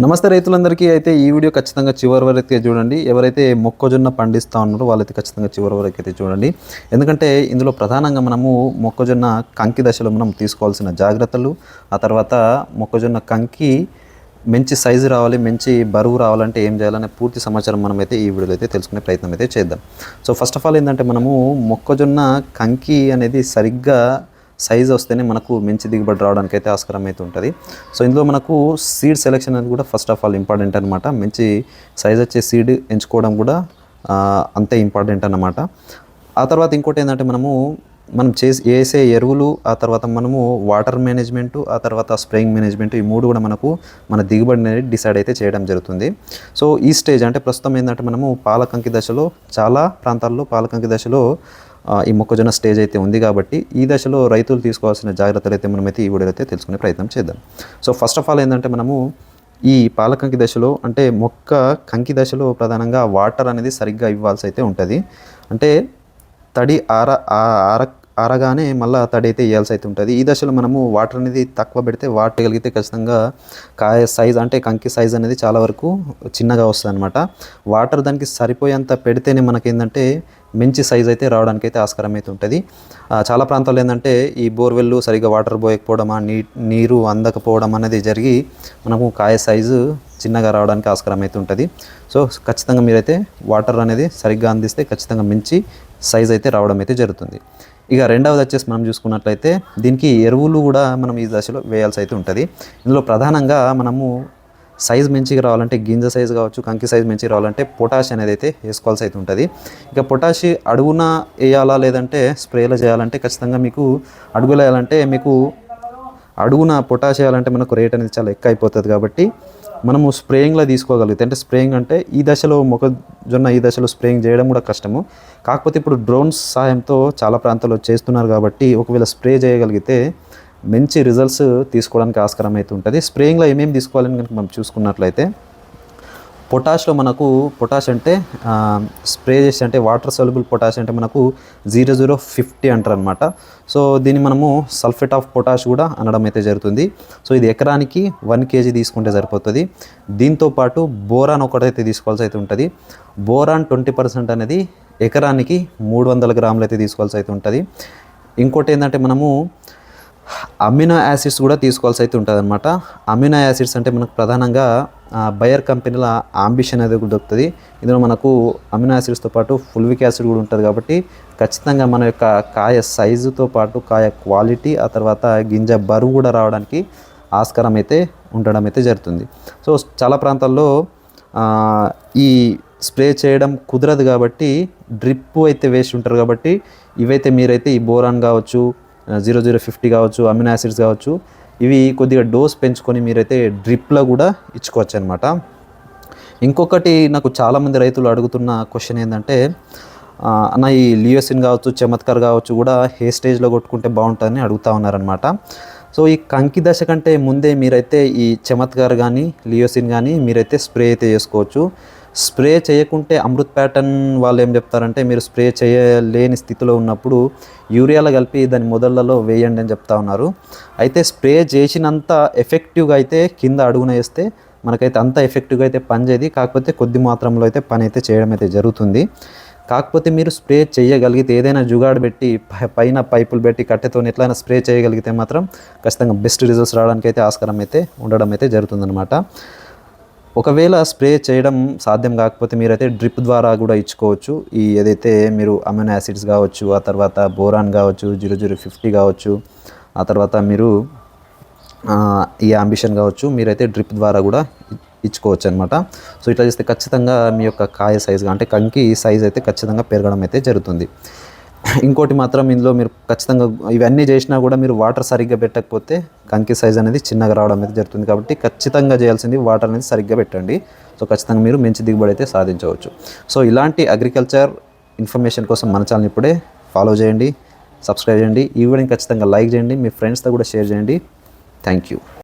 నమస్తే రైతులందరికీ. అయితే ఈ వీడియో ఖచ్చితంగా చివరి వరకు అయితే చూడండి. ఎవరైతే మొక్కజొన్న పండిస్తూ ఉన్నారో వాళ్ళైతే ఖచ్చితంగా చివరి వరకు అయితే చూడండి. ఎందుకంటే ఇందులో ప్రధానంగా మనము మొక్కజొన్న కంకి దశలో మనం తీసుకోవాల్సిన జాగ్రత్తలు ఆ తర్వాత మొక్కజొన్న కంకి మంచి సైజు రావాలి మంచి బరువు రావాలంటే ఏం చేయాలనే పూర్తి సమాచారం మనమైతే ఈ వీడియోలో అయితే తెలుసుకునే ప్రయత్నం అయితే చేద్దాం. సో ఫస్ట్ ఆఫ్ ఆల్ ఏంటంటే మనము మొక్కజొన్న కంకి అనేది సరిగ్గా సైజ్ వస్తేనే మనకు మంచి దిగుబడి రావడానికి అయితే ఆస్కారం అయితే ఉంటుంది సో ఇందులో మనకు సీడ్ సెలెక్షన్ అనేది కూడా ఫస్ట్ ఆఫ్ ఆల్ ఇంపార్టెంట్ అనమాట మంచి సైజ్ వచ్చే సీడ్ ఎంచుకోవడం కూడా అంతే ఇంపార్టెంట్ అనమాట ఆ తర్వాత ఇంకోటి ఏంటంటే మనము మనం చేసి వేసే ఎరువులు ఆ తర్వాత మనము వాటర్ మేనేజ్మెంట్ ఆ తర్వాత స్ప్రేయింగ్ మేనేజ్మెంట్ ఈ మూడు కూడా మనకు మన దిగుబడి అనేది డిసైడ్ అయితే చేయడం జరుగుతుంది. సో ఈ స్టేజ్ అంటే ప్రస్తుతం ఏంటంటే మనము పాలకంకి దశలో చాలా ప్రాంతాల్లో పాలకంకి దశలో ఈ మొక్కజొన్న స్టేజ్ అయితే ఉంది కాబట్టి ఈ దశలో రైతులు తీసుకోవాల్సిన జాగ్రత్తలు అయితే మనమైతే ఈ వీడియోలో అయితే తెలుసుకునే ప్రయత్నం చేద్దాం. సో ఫస్ట్ ఆఫ్ ఆల్ ఏంటంటే మనము ఈ పాలకంకి దశలో అంటే మొక్క కంకి దశలో ప్రధానంగా వాటర్ అనేది సరిగ్గా ఇవ్వాల్సి అయితే ఉంటుంది. అంటే తడి ఆర ఆ- ఆర ఆరగానే మళ్ళీ తడి అయితే వేయాల్సి అయితే ఉంటుంది. ఈ దశలో మనము వాటర్ అనేది తక్కువ పెడితే వాటర్ కలిగితే ఖచ్చితంగా కాయ సైజ్ అంటే కంకి సైజ్ అనేది చాలా వరకు చిన్నగా వస్తుంది అనమాట వాటర్ దానికి సరిపోయేంత పెడితేనే మనకేంటంటే మంచి సైజ్ అయితే రావడానికి అయితే ఆస్కారం అయితే ఉంటుంది. చాలా ప్రాంతాల్లో ఏంటంటే ఈ బోర్వెల్ సరిగ్గా వాటర్ పోయకపోవడం నీ నీరు అందకపోవడం అనేది జరిగి మనకు కాయ సైజు చిన్నగా రావడానికి ఆస్కారం అయితే ఉంటుంది. సో ఖచ్చితంగా మీరైతే వాటర్ అనేది సరిగ్గా అందిస్తే ఖచ్చితంగా మించి సైజ్ అయితే రావడం అయితే జరుగుతుంది. ఇక రెండవది వచ్చేసి మనం చూసుకున్నట్లయితే దీనికి ఎరువులు కూడా మనం ఈ దశలో వేయాల్సి అయితే ఉంటుంది. ఇందులో ప్రధానంగా మనము సైజ్ మంచిగా రావాలంటే గింజ సైజ్ కావచ్చు కంకి సైజ్ మంచిగా రావాలంటే పొటాష్ అనేది అయితే వేసుకోవాల్సి అయితే ఉంటుంది. ఇక పొటాష్ అడుగున వేయాలా లేదంటే స్ప్రేలో చేయాలంటే ఖచ్చితంగా మీకు అడుగులో వేయాలంటే మీకు అడుగున పొటాష్ వేయాలంటే మనకు రేట్ అనేది చాలా ఎక్కువ అయిపోతుంది కాబట్టి మనము స్ప్రేయింగ్లో తీసుకోగలిగితే అంటే స్ప్రేయింగ్ అంటే ఈ దశలో మొక్కజొన్న ఈ దశలో స్ప్రేయింగ్ చేయడం కూడా కష్టము. కాకపోతే ఇప్పుడు డ్రోన్స్ సహాయంతో చాలా ప్రాంతాల్లో చేస్తున్నారు కాబట్టి ఒకవేళ స్ప్రే చేయగలిగితే మంచి రిజల్ట్స్ తీసుకోవడానికి ఆస్కారం అయితే ఉంటుంది. స్ప్రేయింగ్లో ఏమేమి తీసుకోవాలని కనుక మనం చూసుకున్నట్లయితే పొటాష్లో మనకు పొటాష్ అంటే స్ప్రే చేసి అంటే వాటర్ సొల్యుబుల్ పొటాష్ అంటే మనకు జీరో జీరో ఫిఫ్టీ అంటారు అనమాట సో దీన్ని మనము సల్ఫేట్ ఆఫ్ పొటాష్ కూడా అనడం అయితే జరుగుతుంది. సో ఇది ఎకరానికి వన్ కేజీ తీసుకుంటే సరిపోతుంది. దీంతో పాటు బోరాన్ ఒకటైతే తీసుకోవాల్సి అయితే ఉంటుంది. బోరాన్ ట్వంటీ పర్సెంట్ అనేది ఎకరానికి మూడు వందల గ్రాములు అయితే తీసుకోవాల్సి అయితే ఉంటుంది. ఇంకోటి ఏంటంటే మనము అమినో యాసిడ్స్ కూడా తీసుకోవాల్సి అయితే ఉంటుంది అనమాట అమినో యాసిడ్స్ అంటే మనకు ప్రధానంగా బయర్ కంపెనీల ఆంబిషన్ అనేది కూడా దొరుకుతుంది. ఇందులో మనకు అమినో యాసిడ్స్తో పాటు ఫుల్విక్ యాసిడ్ కూడా ఉంటుంది కాబట్టి ఖచ్చితంగా మన యొక్క కాయ సైజుతో పాటు కాయ క్వాలిటీ ఆ తర్వాత గింజ బరువు కూడా రావడానికి ఆస్కారం అయితే ఉండడం అయితే జరుగుతుంది. సో చాలా ప్రాంతాల్లో ఈ స్ప్రే చేయడం కుదరదు కాబట్టి డ్రిప్ అయితే వేసి ఉంటారు కాబట్టి ఇవైతే మీరైతే ఈ బోరాన్ కావచ్చు జీరో జీరో ఫిఫ్టీ కావచ్చు అమినో యాసిడ్స్ కావచ్చు ఇవి కొద్దిగా డోస్ పెంచుకొని మీరైతే డ్రిప్లో కూడా ఇచ్చుకోవచ్చు అనమాట ఇంకొకటి నాకు చాలామంది రైతులు అడుగుతున్న క్వశ్చన్ ఏంటంటే అన్న ఈ లియోసిన్ కావచ్చు చమత్కార్ కావచ్చు కూడా హే స్టేజ్లో కొట్టుకుంటే బాగుంటుందని అడుగుతా ఉన్నారనమాట సో ఈ కంకి దశ కంటే ముందే మీరైతే ఈ చమత్కార్ కానీ లియోసిన్ కానీ మీరైతే స్ప్రే అయితే చేసుకోవచ్చు. స్ప్రే చేయకుంటే అమృత్ ప్యాటర్న్ వాళ్ళు ఏం చెప్తారంటే మీరు స్ప్రే చేయలేని స్థితిలో ఉన్నప్పుడు యూరియాలో కలిపి దాని మొదళ్ళలో వేయండి అని చెప్తా ఉన్నారు. అయితే స్ప్రే చేసినంత ఎఫెక్టివ్గా అయితే కింద అడుగున వేస్తే మనకైతే అంత ఎఫెక్టివ్గా అయితే పని చేయదు. కాకపోతే కొద్ది మాత్రంలో అయితే పని అయితే చేయడం అయితే జరుగుతుంది. కాకపోతే మీరు స్ప్రే చేయగలిగితే ఏదైనా జుగాడు పెట్టి పైన పైపులు పెట్టి కట్టెతో ఎట్లయినా స్ప్రే చేయగలిగితే మాత్రం ఖచ్చితంగా బెస్ట్ రిజల్ట్స్ రావడానికి అయితే ఆస్కారం అయితే ఉండడం అయితే జరుగుతుందన్నమాట. ఒకవేళ స్ప్రే చేయడం సాధ్యం కాకపోతే మీరైతే డ్రిప్ ద్వారా కూడా ఇచ్చుకోవచ్చు. ఈ ఏదైతే మీరు అమినో యాసిడ్స్ కావచ్చు ఆ తర్వాత బోరాన్ కావచ్చు జీరో జీరో ఫిఫ్టీ కావచ్చు ఆ తర్వాత మీరు ఈ అంబిషన్ కావచ్చు మీరైతే డ్రిప్ ద్వారా కూడా ఇచ్చుకోవచ్చు అనమాట సో ఇట్లా చేస్తే ఖచ్చితంగా మీ యొక్క కాయ సైజు అంటే కంకి సైజ్ అయితే ఖచ్చితంగా పెరగడం అయితే జరుగుతుంది. ఇంకోటి మాత్రం ఇందులో మీరు ఖచ్చితంగా ఇవన్నీ చేసినా కూడా మీరు వాటర్ సరిగ్గా పెట్టకపోతే కంకి సైజ్ అనేది చిన్నగా రావడం అనేది జరుగుతుంది. కాబట్టి ఖచ్చితంగా చేయాల్సింది వాటర్ అనేది సరిగ్గా పెట్టండి. సో ఖచ్చితంగా మీరు మంచి దిగుబడి అయితే సాధించవచ్చు. సో ఇలాంటి అగ్రికల్చర్ ఇన్ఫర్మేషన్ కోసం మన ఛానల్ ఇప్పుడే ఫాలో చేయండి సబ్స్క్రైబ్ చేయండి. ఈ వీడియోని ఖచ్చితంగా లైక్ చేయండి. మీ ఫ్రెండ్స్తో కూడా షేర్ చేయండి. Thank you.